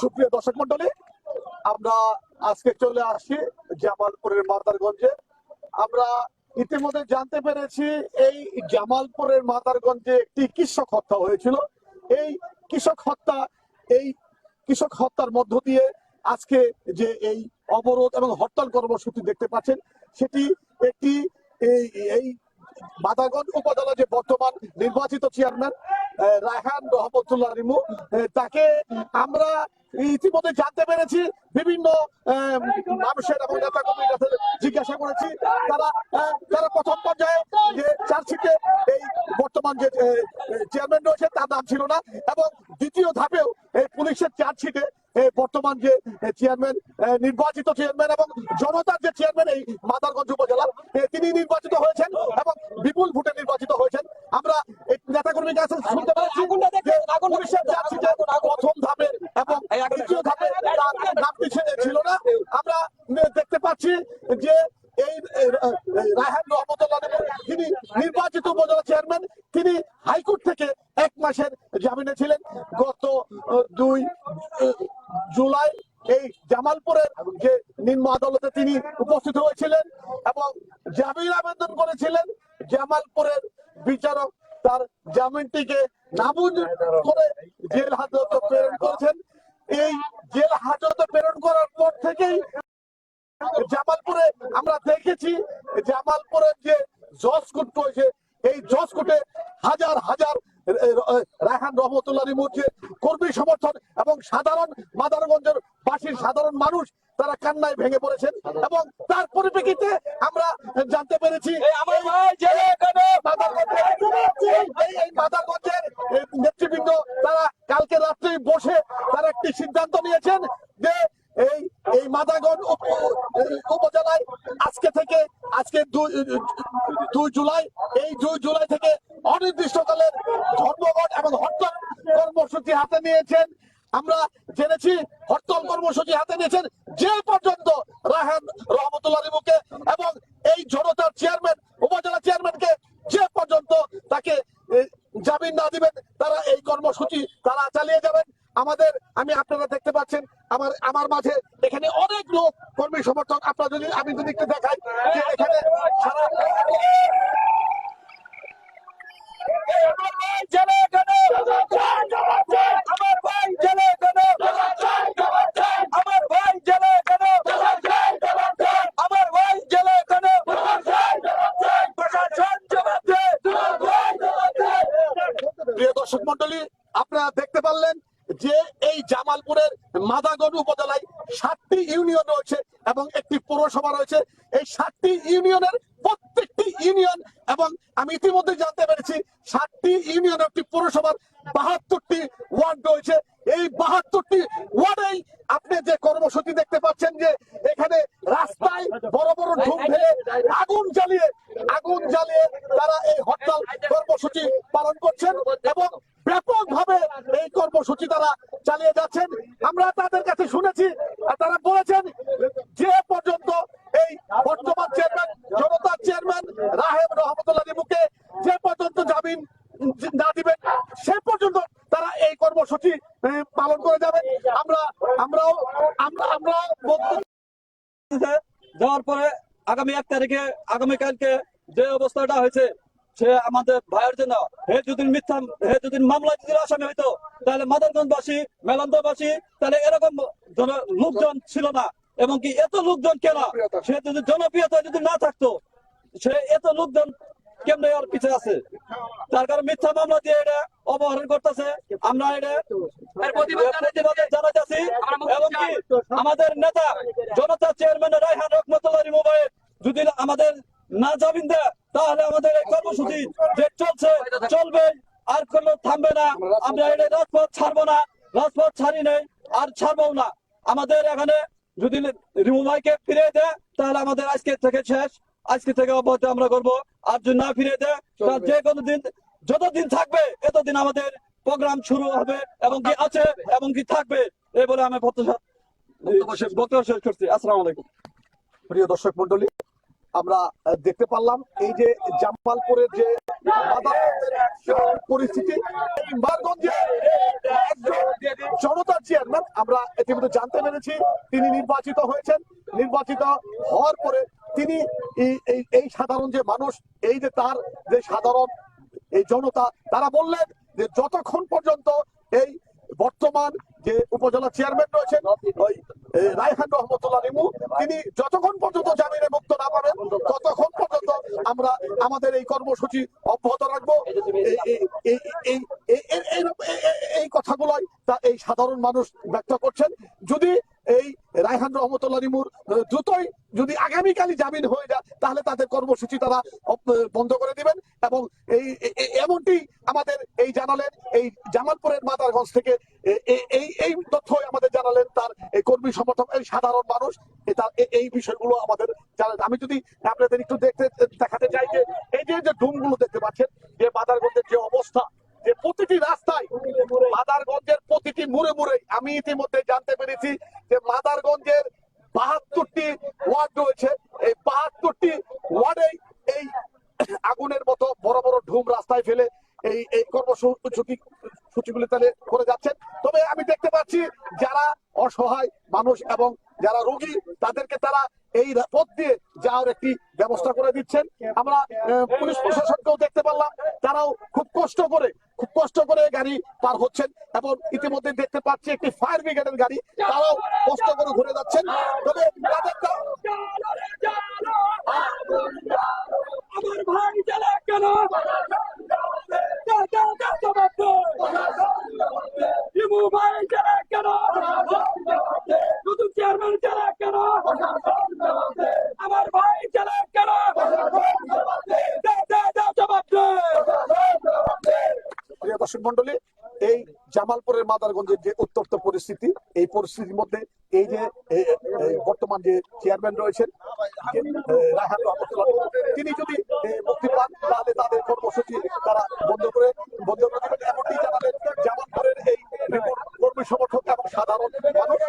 সুপ্রিয় দর্শক মন্ডলী আমরা আজকে চলে আসি জামালপুরের মাদারগঞ্জে। আমরা ইতিমধ্যে জানতে পেরেছি, এই জামালপুরের মাদারগঞ্জে একটি কৃষক হত্যা হয়েছিল। এই কৃষক হত্যা, এই কৃষক হত্যার মধ্য দিয়ে আজকে যে এই অবরোধ এবং হরতাল কর্মসূচি দেখতে পাচ্ছেন, সেটি একটি এই এই মাদারগঞ্জ উপজেলা যে বর্তমান নির্বাচিত চেয়ারম্যান রায়হান রহমতুল্লাহ রিমু। তাকে আমরা ইতিমধ্যে জানতে পেরেছি। বিভিন্ন মানুষের এবং নেতা কর্মীর কাছে জিজ্ঞাসা করেছি। তারা তারা প্রথম পর্যায়ে যে চার্জশিটে এই বর্তমান যে চেয়ারম্যান রয়েছে, তার নাম ছিল না। এবং দ্বিতীয় ধাপেও এই পুলিশের চার্জশিটে বর্তমান যে চেয়ারম্যান নির্বাচিত চেয়ারম্যান এবং জনতার যে চেয়ারম্যান এই মাদারগঞ্জ উপজেলা তিনি নির্বাচিত হয়েছেন এবং বিপুল ভোটে নির্বাচিত হয়েছেন আমরা এই নেতাকর্মীর কাছে শুনতে পাচ্ছি? যে পুলিশের চার্জশিটে প্রথম ধাপে এবং দ্বিতীয় ধাপে নামটি ছিল- ছিল না। আমরা দেখতে পাচ্ছি যে এই এই, রায়হান রহমতুল্লাহ তিনি নির্বাচিত উপজেলা চেয়ারম্যান তিনি হাইকোর্ট থেকে এক মাসের জামিনে ছিলেন। গত দুই জুলাই এই জামালপুরের যে নিম্ন আদালতে তিনি উপস্থিত হয়েছিলেন এবং জামিন আবেদন করেছিলেন। জামালপুরের বিচারক তার জামিনটিকে নাবুদ করে জেল হাজতে প্রেরণ করেছেন। এই জেল হাজতে প্রেরণ করার পর থেকেই জামালপুরে আমরা দেখেছি জামালপুরের যে জজ কোর্ট রয়েছে, এই জজ কোর্টে হাজার হাজার রায়হান রহমতুল্লাহ রিমুর যে কর্মী সমর্থন এবং সাধারণ মাদারগঞ্জের বাসীর সাধারণ মানুষ তারা কান্নায় ভেঙে পড়েছেন এবং তার পরিপ্রেক্ষিতে আমরা জানতে পেরেছি মাদারগঞ্জের- নেতৃবৃন্দ তারা কালকে রাত্রে বসে তারা একটি সিদ্ধান্ত নিয়েছেন যে এই এই মাদারগঞ্জ উপজেলায় আজকে থেকে আজকে দুই দুই জুলাই এই দুই জুলাই থেকে অনির্দিষ্টকালের ধর্মঘট এবং হরতাল কর্মসূচি হাতে নিয়েছেন। আমরা জেনেছি হরতাল কর্মসূচি হাতে নিয়েছেন যে পর্যন্ত রাহান রহমতুল্লাহ রিমুকে এবং এই জনতার চেয়ারম্যান, উপজেলা চেয়ারম্যানকে যে পর্যন্ত তাকে জামিন না দিবেন, তারা এই কর্মসূচি তারা চালিয়ে যাবেন। আমাদের, আমি আপনারা দেখতে পাচ্ছেন, আমার আমার মাঝে এখানে অনেক লোক কর্মী সমর্থক। আপনারা যদি, আমি যদি একটু দেখাই যে এখানে সারা দর্শক মন্ডলী আপনারা দেখতে পারলেন এই জামালপুরের মাদাগঞ্জ উপজেলায় সাতটি ইউনিয়ন রয়েছে এবং একটি পৌরসভা রয়েছে। এই সাতটি ইউনিয়নের প্রত্যেকটি ইউনিয়ন এবং আমি ইতিমধ্যে জানতে পেরেছি, সাতটি ইউনিয়ন একটি পৌরসভার বাহাত্তরটি ওয়ার্ড রয়েছে। এই বাহাত্তরটি ওয়ার্ডেই আপনি যে কর্মসূচি দেখতে পাচ্ছেন যে এখানে রাস্তায় বড় বড় ঢুক ফেলে আগুন জ্বালিয়ে আগুন জ্বালিয়ে তারা এই হরতাল কর্মসূচি পালন করছেন এবং ব্যাপকভাবে এই কর্মসূচি তারা চালিয়ে যাচ্ছেন। আমরা তাদের কাছে শুনেছি আর তারা বলেছেন যে পর্যন্ত এই বর্তমান চেয়ারম্যান, জনতার চেয়ারম্যান রাহেব রহমতুল্লাহ রিমুকে যে পর্যন্ত জামিন না দিবেন, সে পর্যন্ত তারা এই কর্মসূচি পালন করে যাবেন। আমরা, আমরাও, আমরা আমরা যাওয়ার পরে আগামী এক তারিখে, আগামীকালকে যে অবস্থাটা হয়েছে সে আমাদের ভাইয়ের জন্য। হে যদি মিথ্যা হে যদি মামলা যদি আসামি হইতো তাহলে মাদারগঞ্জবাসী মেলান্দবাসী তাহলে এরকম লোকজন ছিল না। এবং কি এত লোকজন কেন সে যদি জনপ্রিয়তা যদি না থাকতো সে এত লোকজন কেমনে ওর পিছে আছে? তার কারণ মিথ্যা মামলা দিয়ে এটা অপহরণ করতেছে। আমরা এটা জানাতেছি এবং কি আমাদের নেতা জনতা চেয়ারম্যান রায়হান রহমতুল্লাহ মোবাইল যদি আমাদের না জামিন দেয় তাহলে আমাদের এই কর্মসূচি যে চলছে চলবে আর কোনো থামবে না। আমরা এটা রাজপথ ছাড়বো না রাজপথ ছাড়ি নেই আর ছাড়বো না। আমাদের এখানে যদি রিমু ভাইকে ফিরে দেয় তাহলে আমাদের আজকে থেকে শেষ। আজকে থেকে অব্যাহত আমরা করব। আর যদি না ফিরে দেয় যে কোনো দিন যতদিন থাকবে এতদিন আমাদের প্রোগ্রাম শুরু হবে এবং কি আছে এবং কি থাকবে এই বলে আমি বক্তব্য শেষ করছি। আসসালামু আলাইকুম। প্রিয় দর্শক মন্ডলী আমরা দেখতে পারলাম এই যে জামালপুরের যে পরিস্থিতি এই মাদারগঞ্জে একজন জনতা চেয়ারম্যান আমরা ইতিমধ্যে জানতে পেরেছি তিনি নির্বাচিত হয়েছেন। নির্বাচিত হওয়ার পরে তিনি এই সাধারণ যে মানুষ, এই যে তার যে সাধারণ এই জনতা, তারা বললেন যে যতক্ষণ পর্যন্ত এই বর্তমান যে উপজেলা চেয়ারম্যান রয়েছেন, ওই রায়হান রহমতুল্লাহ নিমু, তিনি যতক্ষণ পর্যন্ত জামিনে মুক্ত না পাবেন ততক্ষণ পর্যন্ত আমরা আমাদের এই কর্মসূচি অব্যাহত রাখব। এই কথাগুলোই তা এই সাধারণ মানুষ ব্যক্ত করছেন। যদি এই রায়হান রহমতুল্লাহ রিমুর দ্রুতই যদি আগামীকালই জামিন হয়ে যায়, তাহলে তাদের কর্মসূচি তারা বন্ধ করে দিবেন। এবং এই এমনটি আমাদের এই জানালেন, এই জামালপুরের মাদারগঞ্জ থেকে এই এই তথ্যই আমাদের জানালেন তার এই কর্মী সমর্থক, এই সাধারণ মানুষ। এই বিষয়গুলো আমাদের জানালেন। আমি যদি আপনাদের একটু দেখতে, দেখাতে চাই যে, এই যে যে ডুমগুলো দেখতে পাচ্ছেন, যে মাদারগঞ্জের যে অবস্থা, যে প্রতিটি রাস্তায় মাদারগঞ্জের প্রতিটি মুড়ে মুড়ে আমি ইতিমধ্যে জানতে পেরেছি যে মাদারগঞ্জের বাহাত্তরটি ওয়ার্ড রয়েছে এই বাহাত্তরটি ওয়ার্ডেই এই আগুনের মতো বড় বড় ঢুম রাস্তায় ফেলে এই এই কর্মসূচি সূচিগুলি তাহলে করে যাচ্ছেন তবে আমি যারা অসহায় মানুষ এবং যারা রোগী, তাদেরকে তারা এই পথ দিয়ে যাওয়ার একটি ব্যবস্থা করে দিচ্ছেন। আমরা পুলিশ প্রশাসনকেও দেখতে পারলাম, তারাও খুব কষ্ট করে, খুব কষ্ট করে গাড়ি পার হচ্ছেন এবং ইতিমধ্যে দেখতে পাচ্ছি একটি ফায়ার ব্রিগেডের গাড়ি, তারাও কষ্ট করে ঘুরে যাচ্ছেন। তবে ভাই কেন? মন্ডলী এই জামালপুরের মাদারগঞ্জের যে উত্তপ্ত পরিস্থিতি, এই পরিস্থিতির মধ্যে এই যে বর্তমান যে চেয়ারম্যান রয়েছেন তিনি যদি মুক্তি পান, তাহলে তাদের কর্মসূচি তারা বন্ধ করে বন্ধ করে দেবেন। এমনটি জানালেন জামালপুরের এই কর্মী সমর্থক এবং সাধারণ মানুষ